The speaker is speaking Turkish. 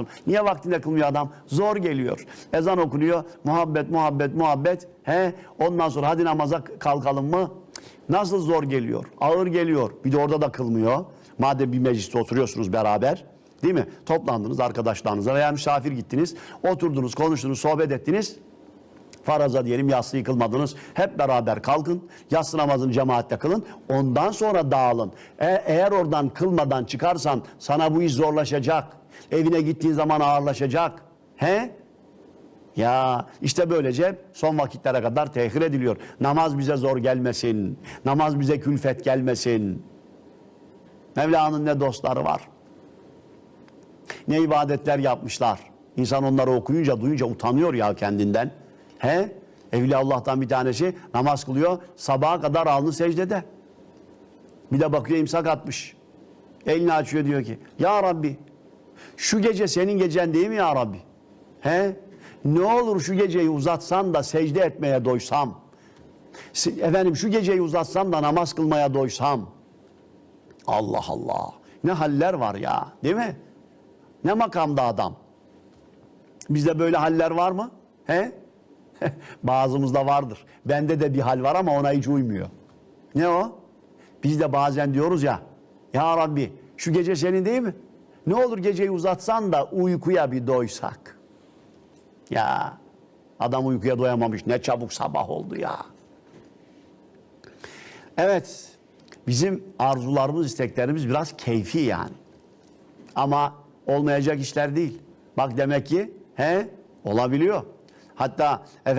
lazım. Niye vaktinde kılmıyor adam? Zor geliyor. Ezan okunuyor. Muhabbet, muhabbet, muhabbet. He? Ondan sonra hadi namaza kalkalım mı? Nasıl zor geliyor? Ağır geliyor. Bir de orada da kılmıyor. Madem bir mecliste oturuyorsunuz beraber. Değil mi? Toplandınız arkadaşlarınızla veya misafir gittiniz. Oturdunuz, konuştunuz, sohbet ettiniz. Faraza diyelim yatsı yıkılmadınız. Hep beraber kalkın. Yatsı namazını cemaatle kılın. Ondan sonra dağılın. E- eğer oradan kılmadan çıkarsan sana bu iş zorlaşacak. Evine gittiğin zaman ağırlaşacak. He? Ya işte böylece son vakitlere kadar tehir ediliyor. Namaz bize zor gelmesin. Namaz bize külfet gelmesin. Mevla'nın ne dostları var. Ne ibadetler yapmışlar. İnsan onları okuyunca, duyunca utanıyor ya kendinden. He? Evliya Allah'tan bir tanesi namaz kılıyor. Sabaha kadar alnı secdede. Bir de bakıyor imsak atmış. Elini açıyor diyor ki Ya Rabbi şu gece senin gecen değil mi ya Rabbi? He? Ne olur şu geceyi uzatsan da secde etmeye doysam. Efendim şu geceyi uzatsam da namaz kılmaya doysam. Allah Allah. Ne haller var ya değil mi? Ne makamda adam. Bizde böyle haller var mı? He? Bazımızda vardır. Bende de bir hal var ama ona hiç uymuyor. Ne o? Biz de bazen diyoruz ya, Ya Rabbi şu gece senin değil mi? Ne olur geceyi uzatsan da uykuya bir doysak. Ya adam uykuya doyamamış ne çabuk sabah oldu ya. Evet bizim arzularımız isteklerimiz biraz keyfi yani. Ama olmayacak işler değil. Bak demek ki he olabiliyor. Hatta efendim